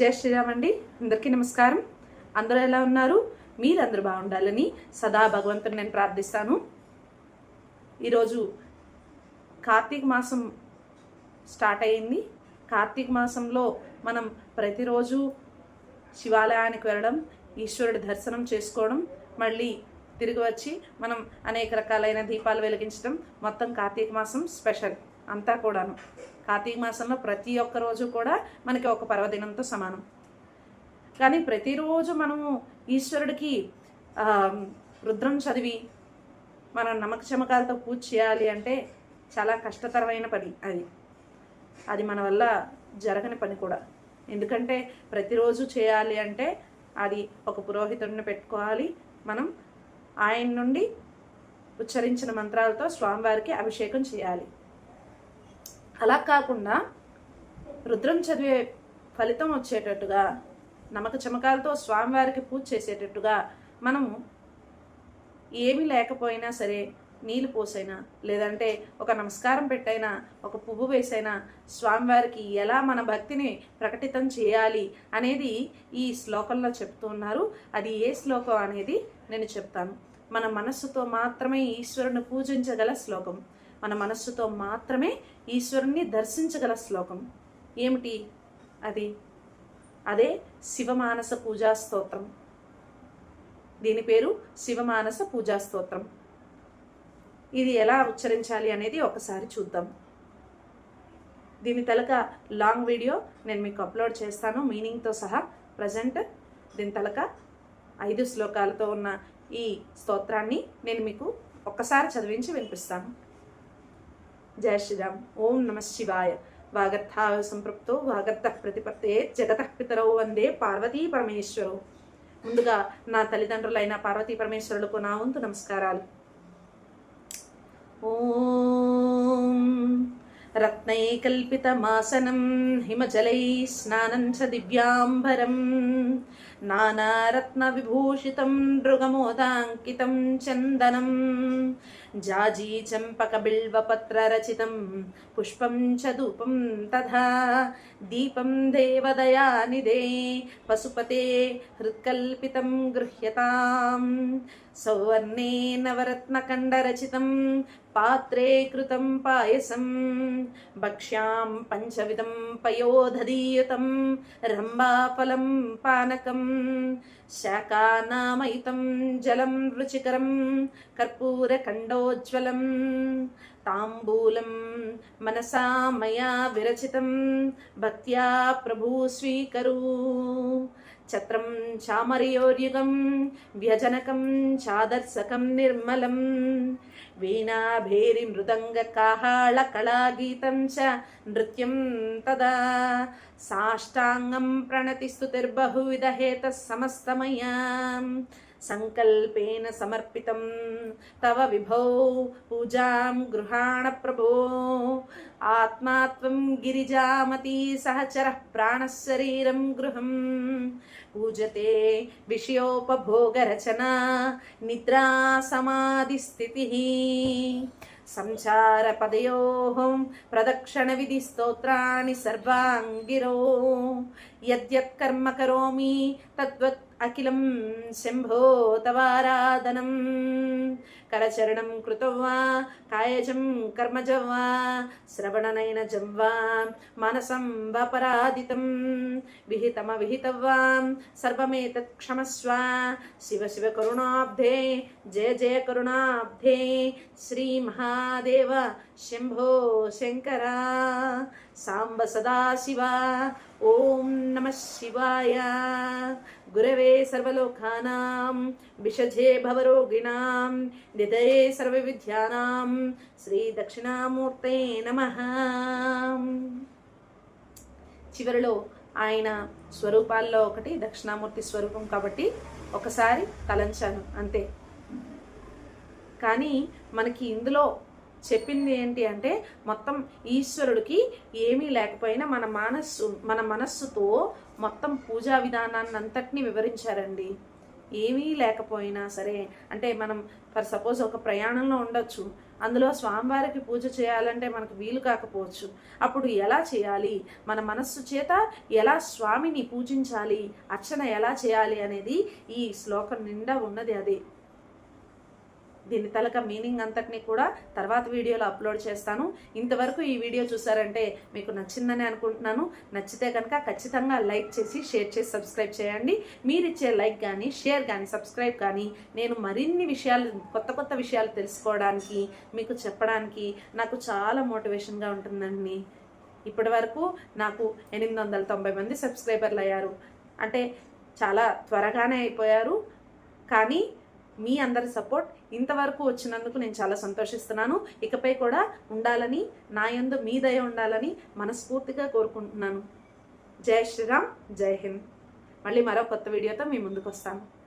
జై శ్రీరామ్ అండి. అందరికీ నమస్కారం. అందరూ ఎలా ఉన్నారు? మీరందరూ బాగుండాలని సదా భగవంతుని నేను ప్రార్థిస్తాను. ఈరోజు కార్తీక మాసం స్టార్ట్ అయ్యింది. కార్తీక మాసంలో మనం ప్రతిరోజు శివాలయానికి వెళ్ళడం ఈశ్వరుడి దర్శనం చేసుకోవడం మళ్ళీ తిరిగి వచ్చి మనం అనేక రకాలైన దీపాలు వెలిగించడం మొత్తం కార్తీక మాసం స్పెషల్ అంతా కూడాను. కార్తీక మాసంలో ప్రతి ఒక్క రోజు కూడా మనకి ఒక పర్వదినంతో సమానం. కానీ ప్రతిరోజు మనము ఈశ్వరుడికి రుద్రం చదివి మనం నమ్మక చమకాలతో పూజ చేయాలి అంటే చాలా కష్టతరమైన పని అది. అది మన వల్ల జరగని పని కూడా. ఎందుకంటే ప్రతిరోజు చేయాలి అంటే అది ఒక పురోహితుడిని పెట్టుకోవాలి. మనం ఆయన నుండి ఉచ్చరించిన మంత్రాలతో స్వామివారికి అభిషేకం చేయాలి. అలా కాకుండా రుద్రం చదివే ఫలితం వచ్చేటట్టుగా నమ్మక చమకాలతో స్వామివారికి పూజ చేసేటట్టుగా మనము ఏమీ లేకపోయినా సరే నీళ్ళు పోసైనా లేదంటే ఒక నమస్కారం పెట్టైనా ఒక పువ్వు వేసైనా స్వామివారికి ఎలా మన భక్తిని ప్రకటితం చేయాలి అనేది ఈ శ్లోకంలో చెప్తూ ఉన్నారు. అది ఏ శ్లోకం అనేది నేను చెప్తాను. మన మనస్సుతో మాత్రమే ఈశ్వరుని పూజించగల శ్లోకం. మన మనస్సుతో మాత్రమే ఈశ్వరుణ్ణి దర్శించగల శ్లోకం. ఏమిటి అది? అదే శివమానస పూజా స్తోత్రం. దీని పేరు శివమానస పూజా స్తోత్రం. ఇది ఎలా ఉచ్చరించాలి అనేది ఒకసారి చూద్దాం. దీని తలక లాంగ్ వీడియో నేను మీకు అప్లోడ్ చేస్తాను మీనింగ్తో సహా ప్రజెంట్. దీని తలక ఐదు శ్లోకాలతో ఉన్న ఈ స్తోత్రాన్ని నేను మీకు ఒక్కసారి చదివించి వినిపిస్తాను. జయ శ్రీరామ్ ఓం నమ శివాయ వాగర్థ సంపృప్తో వాగర్థ ప్రతిపత్తే జగత పితరౌ వందే పార్వతీ పరమేశ్వరు ముందుగా నా తల్లిదండ్రులైన పార్వతీ పరమేశ్వరులకు నా వంతు నమస్కారాలు. ఓం రత్నైకల్పితమాసనం హిమజలై స్నానం చ దివ్యాంబరం. నానారత్నవిభూషితం నృగమోదాంకితం చందనం జాజీ చంపకబిల్వపత్రరచితం పుష్పం చ ధూపం తథా దీపం దేవదయానిదే పశుపతే హృత్కల్పితం గృహ్యతాం సౌవర్ణే నవరత్నకండరచితం పాత్రే కృతం పాయసం భక్ష్యాం పంచవిధం పయోధదీయుతం రంభాఫలం పానకం శాకానామయితం జలం రుచికరం కర్పూరఖండోజ్వలం తాంబూలం మనసా మయా విరచితం భక్త్యా ప్రభూ స్వీకరు ఛత్రం చామరయోర్యుగం వ్యజనకం చాదర్శకం నిర్మలం. వీణాభేరి మృదంగ కాహాళ కళాగీతం చ నృత్యం తదా. సాష్టాంగం ప్రణతిస్తుతిర్బహువిధ హేత సమస్తమయా సంకల్పేన సమర్పితం. తవ విభో పూజాం గృహాణ ప్రభో. ఆత్మాత్వం గిరిజామతి సహచర ప్రాణశరీరం గృహం. పూజతే విషయోపభోగరచనా నిద్రా సమాధిస్థితి సంచారపదయో ప్రదక్షిణ విధి స్తోత్రాన్ని సర్వాంగిరో. యద్యత్కర్మ కరోమి తద్వత్ అఖిలం శంభో తవారాధనం కరచరణం కృతం వా కాయజం కర్మజం వా శ్రవణనయనజం వా మనసం వపరాదితం విహితమ విహితం సర్వమేతత్ క్షమస్వ. శివ శివ కరుణాబ్ధే జయ జయ కరుణాబ్ధే. శ్రీ మహాదేవ శంభో శంకర. సాంబ సదాశివ. ఓం నమ శివాయ. గురవే సర్వలోకానాం విషజే భవరోగిణాం నిధయే సర్వవిద్యానాం శ్రీ దక్షిణామూర్తే నమ. చివరిలో ఆయన స్వరూపాల్లో ఒకటి దక్షిణామూర్తి స్వరూపం కాబట్టి ఒకసారి తలంచాను అంతే. కానీ మనకి ఇందులో చెప్పింది ఏంటి అంటే మొత్తం ఈశ్వరుడికి ఏమీ లేకపోయినా మన మనస్సు మన మనస్సుతో మొత్తం పూజా విధానాన్ని అంతటినీ వివరించారండి. ఏమీ లేకపోయినా సరే అంటే మనం ఫర్ సపోజ్ ఒక ప్రయాణంలో ఉండొచ్చు అందులో స్వామివారికి పూజ చేయాలంటే మనకు వీలు కాకపోవచ్చు. అప్పుడు ఎలా చేయాలి? మన మనస్సు చేత ఎలా స్వామిని పూజించాలి? అర్చన ఎలా చేయాలి అనేది ఈ శ్లోకం నిండా ఉన్నది అదే. దీని తలక మీనింగ్ అంతటిని కూడా తర్వాత వీడియోలో అప్లోడ్ చేస్తాను. ఇంతవరకు ఈ వీడియో చూసారంటే మీకు నచ్చిందని అనుకుంటున్నాను. నచ్చితే కనుక ఖచ్చితంగా లైక్ చేసి షేర్ చేసి సబ్స్క్రైబ్ చేయండి. మీరు ఇచ్చే లైక్ కానీ షేర్ కానీ సబ్స్క్రైబ్ కానీ నేను మరిన్ని విషయాలు కొత్త కొత్త విషయాలు తెలుసుకోవడానికి మీకు చెప్పడానికి నాకు చాలా మోటివేషన్గా ఉంటుందండి. ఇప్పటి వరకు నాకు ఎనిమిది వందల తొంభై మంది సబ్స్క్రైబర్లు అయ్యారు. అంటే చాలా త్వరగానే అయిపోయారు. కానీ మీ అందరి సపోర్ట్ ఇంతవరకు వచ్చినందుకు నేను చాలా సంతోషిస్తున్నాను. ఇకపై కూడా ఉండాలని నా యందు మీ దయ ఉండాలని మనస్ఫూర్తిగా కోరుకుంటున్నాను. జై శ్రీరామ్ జై హింద్. మళ్ళీ మరో కొత్త వీడియోతో మీ ముందుకు వస్తాను.